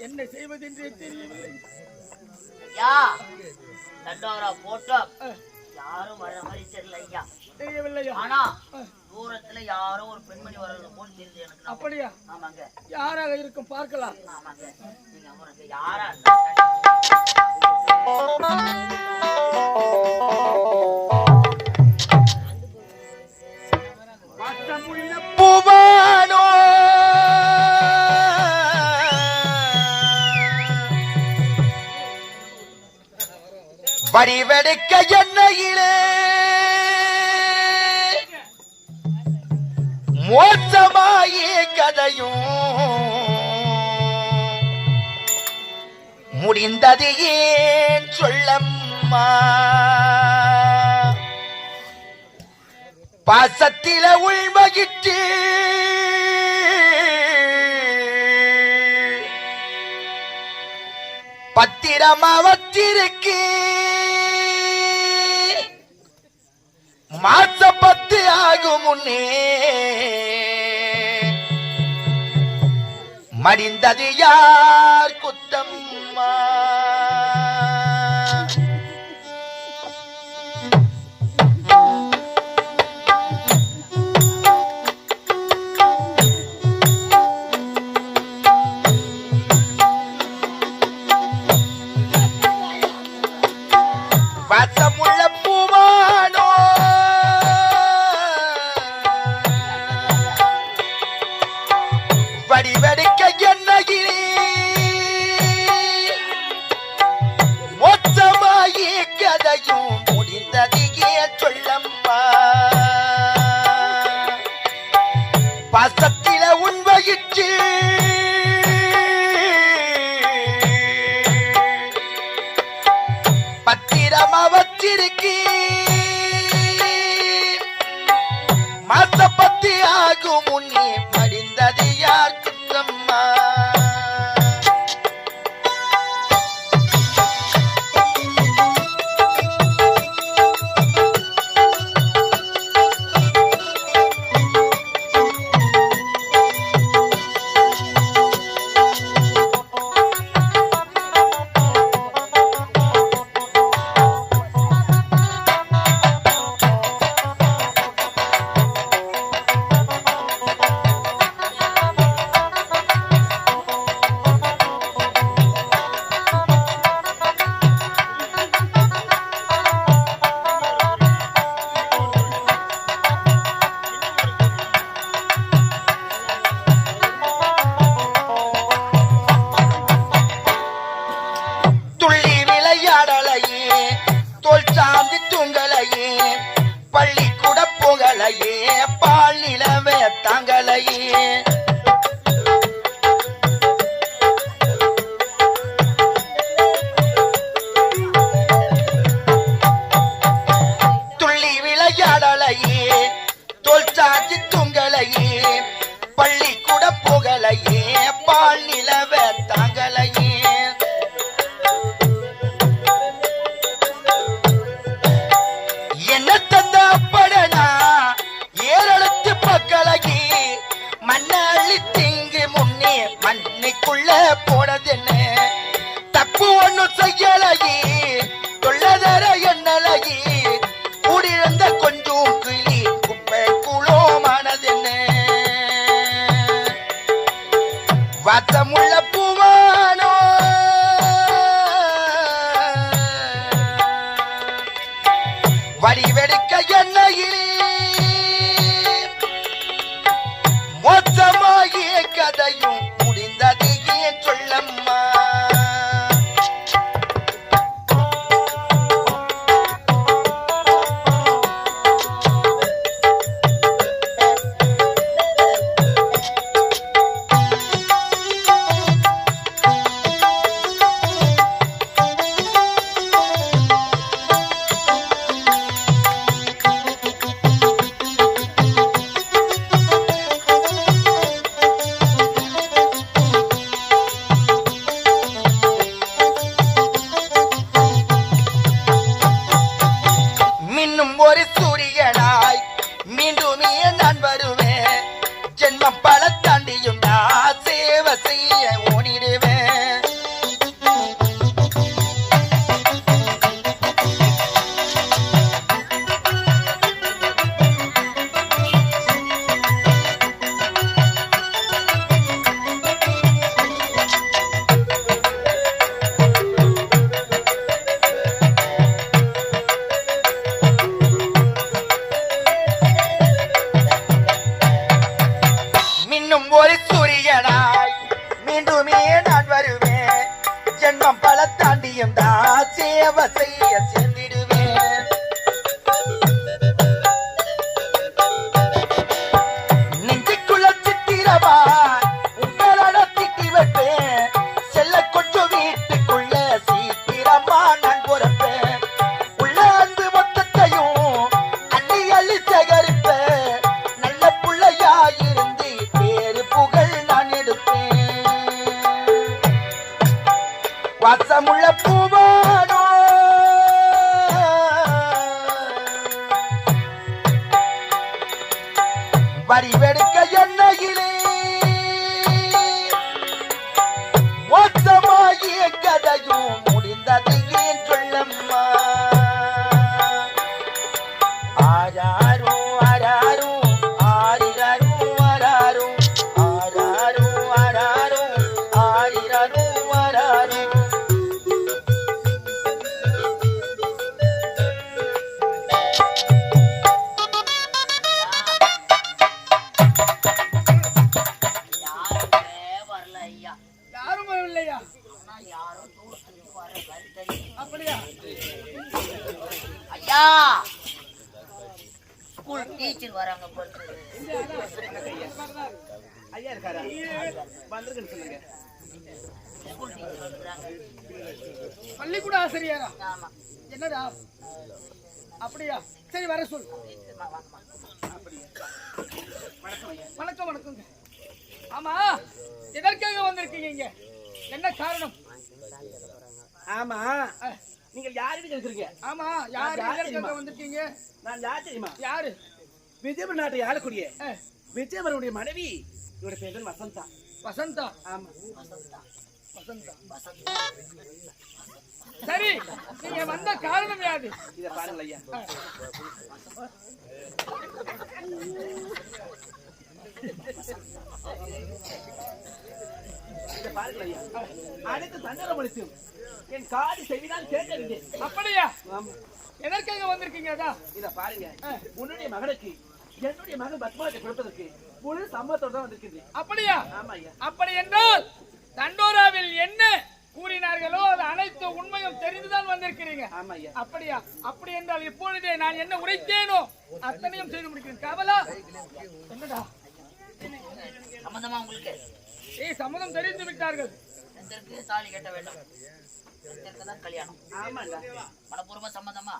என்ன செய்வதென்றே தெரியவில்லை. ஐயா தண்டோரா போட்டோ அஹ், யாரும் வர மாதிரி தெரியல ஐயா. தெரியவில்லையா? ஆனா தூரத்துல யாரோ ஒரு பெண்மணி வர்றது போல் தெரியுது எனக்கு. அப்படியா? ஆமாங்க. யாராக இருக்கும்? பார்க்கலாம். ஆமாங்க. நீங்க அவருக்கு யாரா இருந்தா பறிவெடுக்க எண்ணெயிலே. மோசமாயே கதையும். முடிந்தது ஏன் சொல்லம்மா? பாசத்தில உள்மகிட்டு பத்திரமா வச்சிருக்கு மாச பத்து ஆகும் முன்னே மடிந்தது யார் குத்தம்மா ஆகும் பார்த்த முள்ள more is வரிவெடுக்க என்னடா? அப்படியா? சரி வர சொல். வணக்கம் வணக்கங்க ஆமா எதற்காக வந்திருக்கீங்க இங்க? என்ன காரணம்? ஆமா நீங்கள் யாருன்னு கேக்குறீங்க ஆமா யார் நான் யார் எதற்காக தெரியுமா? வந்திருக்கீங்க? நான் யார் தெரியுமா? யாரு? விஜயபுர நாட்டை ஆளக்கூடிய விஜயபுரனுடைய மனைவி இவருடைய பேர் வசந்தா. வசந்தா. ஆமா. வசந்தா. சரி நீங்க வந்த காரணம் யாது? இத பாருங்கள் ஐயா அனைத்து தன்னரம் அளித்தும் என் காது செவிதான் கேட்கவில்லை அப்படியா? எதற்காக வந்திருக்கீங்க இத பாருங்க. உன்னுடைய மகனுக்கு என்னுடைய மகன் பத்மாவத்தை கொடுப்பதற்கு முழு சம்மத்தோட தான் வந்திருக்கின்றேன். அப்படியா? ஆமா ஐயா அப்படி என்றால் தண்டோராவில் என்ன கூறினார்களோ அது அனைத்து உண்மையும் தெரிந்துதான் வந்திருக்கிறீங்க. அப்படியா? அப்படி என்றால் இப்பொழுதே நான் என்ன உரைத்தேனோ அத்தனையும் செய்து முடிக்கிறேன். கவலா? என்னடா? சம்மந்தமா உங்களுக்கு? ஏய் சம்மதம் தெரிந்து விட்டார்கள். தாலி கட்ட வேண்டும். கல்யாணம். மனப்பூர்வ சம்மந்தமா?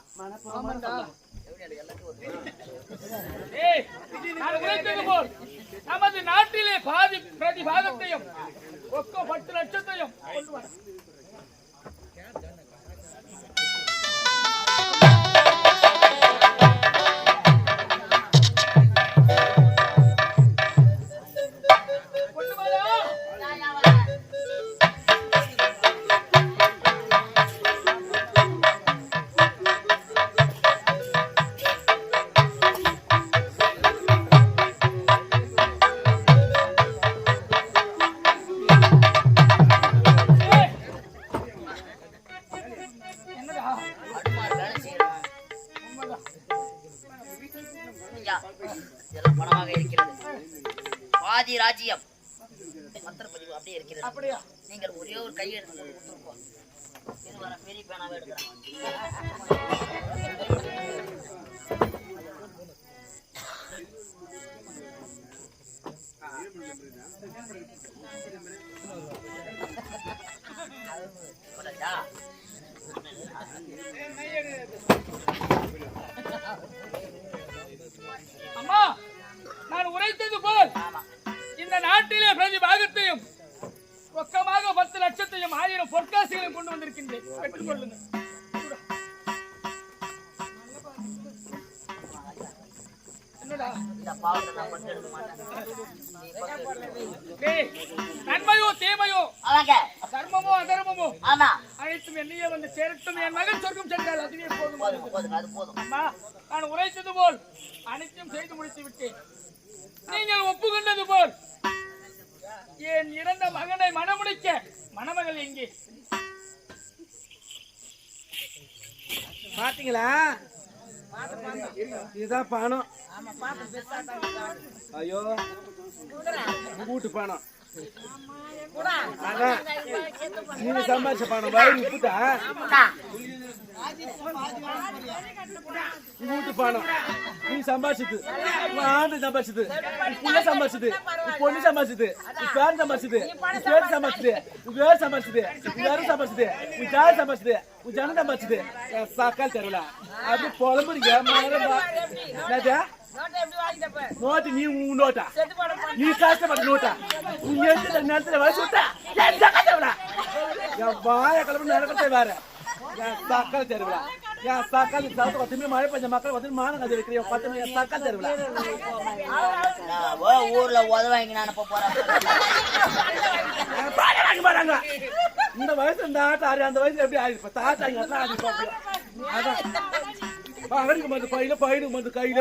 போல் நமது நாட்டிலே பாதி பிரதி பாகத்தையும் ஒக்க பத்து லட்சத்தையும் வரேன் பெரிய பேனாவே எடுக்கிறேன். ஆயிரம் பொற்காசுகளையும் கொண்டு வந்திருக்கின்றேன். பெற்றுக் கொள்ளுங்க நன்மையோ தீமையோ தர்மமோ அதர்மமோ அனைத்தும் என்னையே வந்து சேரட்டும் என் மகன் சொர்க்கம் சென்றால் அதுவே போதும். நான் உரைத்தது போல் அனைத்தும் செய்து முடித்து விட்டேன். மணமகள் எங்கே பாத்தீங்களா? இதுதான் பணம் ஐயோ. வீட்டு பணம் நீங்க சம்பாதிச்ச பணம் வயிறு உப்புதா வீட்டு பணம். நீ சம்பாதிச்சது. ஆண்டு சம்பாதிச்சது. புள்ள சம்பாதிச்சது. பொண்ணு சம்பாதிச்சது. பேர் சம்பாதிச்சது. பேர் சம்பாதிச்சது. உன் சம்பாதிச்சது. உன் சம்பாதிச்சது. உன் ஜாதி சம்பாதிச்சது. உன் ஜனம் சம்பாதிச்சது. சாக்கால் தெருவில் அது புலம்புறீங்க. மரம் நோட்டு நீ உன் நோட்டா? நீ கஷ்டப்பட்ட நோட்டா? நீ நேரத்தில் வயசு விட்டா வாய கிளம்பி நடக்கிறதே வேற. என் சாக்கால் தெருவில் என் சாக்கால் சாப்பிட்டு பத்து மழை பெஞ்ச மக்கள் வந்து மானம் கதை வைக்கிறேன் பத்து மணி என் சாக்கால் தெருவில் ஊர்ல உதவாங்க நான் போறேன் மாட்டாங்க இந்த வயசு இந்த ஆட்டம் ஆடி அந்த வயசு எப்படி இப்ப தாத்தாங்க அதான். அவனுக்கு வந்து பையில பையனுக்கு வந்து கையில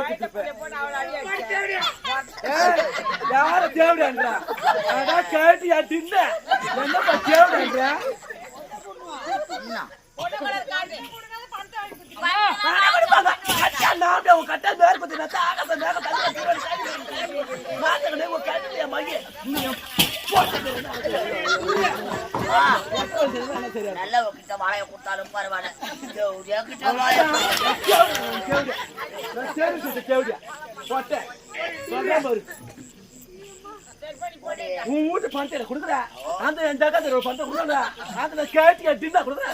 யார தேவடான்றா அதான் கேட்டியா தின்ன என்னப்பா தேவடான்றா என்ன? ஆ, நல்லவங்கிட்ட வாழைய கொடுத்தாலும் பரவாயில்ல. என்கிட்ட வாழைய உன் வீட்டு பணத்தை கொடுக்குற. அந்த என் ஜாக்கா பணத்தை கொடுக்குற. அதுல கேட்டியா தின்னா கொடுக்குற.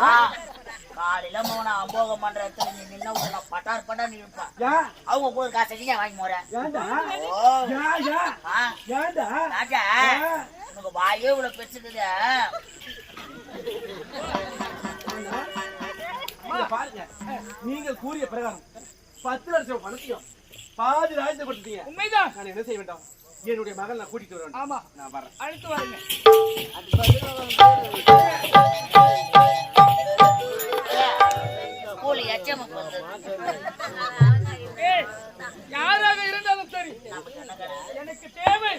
ஆ, காலையில மோன அம்போகம் பண்ற இடத்துல நீ நின்ன உன்னை பட்டார் பட்டார் நிற்பா அவங்க கூட காசு நீங்க வாங்கி போற ஏன்டா ஓ. ஏன் ஏன் ஆ, ஏன்டா ராஜா? உனக்கு வாயே இவ்வளவு பெருசுக்குது. பாருங்க. நீங்கள் கூறிய பிரகாரம் பத்து லட்சம் பணத்தையும் பாதி ராஜ்யத்தை கொடுத்தீங்க உண்மைதான். நான் என்ன செய்ய வேண்டாம்? என்னுடைய மகள் நான் கூட்டிட்டு வரேன் ஆமா. நான் வரேன் அழைத்து வாருங்க. வந்தது ஏய், யாராக இருந்தாலும் சரி. எனக்கு தேவை.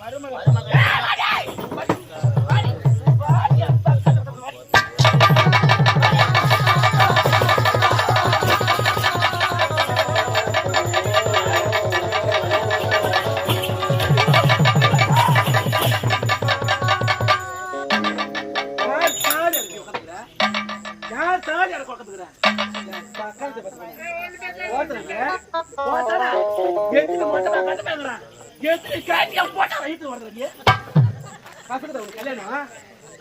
மருமகள்.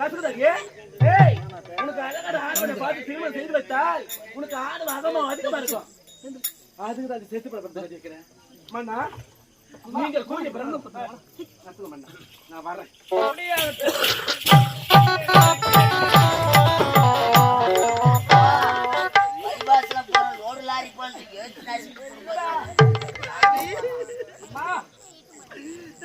கசுக்குதா ஏய் உனக்கு அழகான ஆடவனை பார்த்து திருமணம் செய்து வைத்தால் உனக்கு ஆடவ அகமம் அதிகமா இருக்கும். அதுக்கு தான் செத்து படப்படுத்த வச்சிருக்கிறேன் மண்ணா நீங்கள் கூடிய பிரம்ம கத்துக்க மண்ணா நான் வரேன்.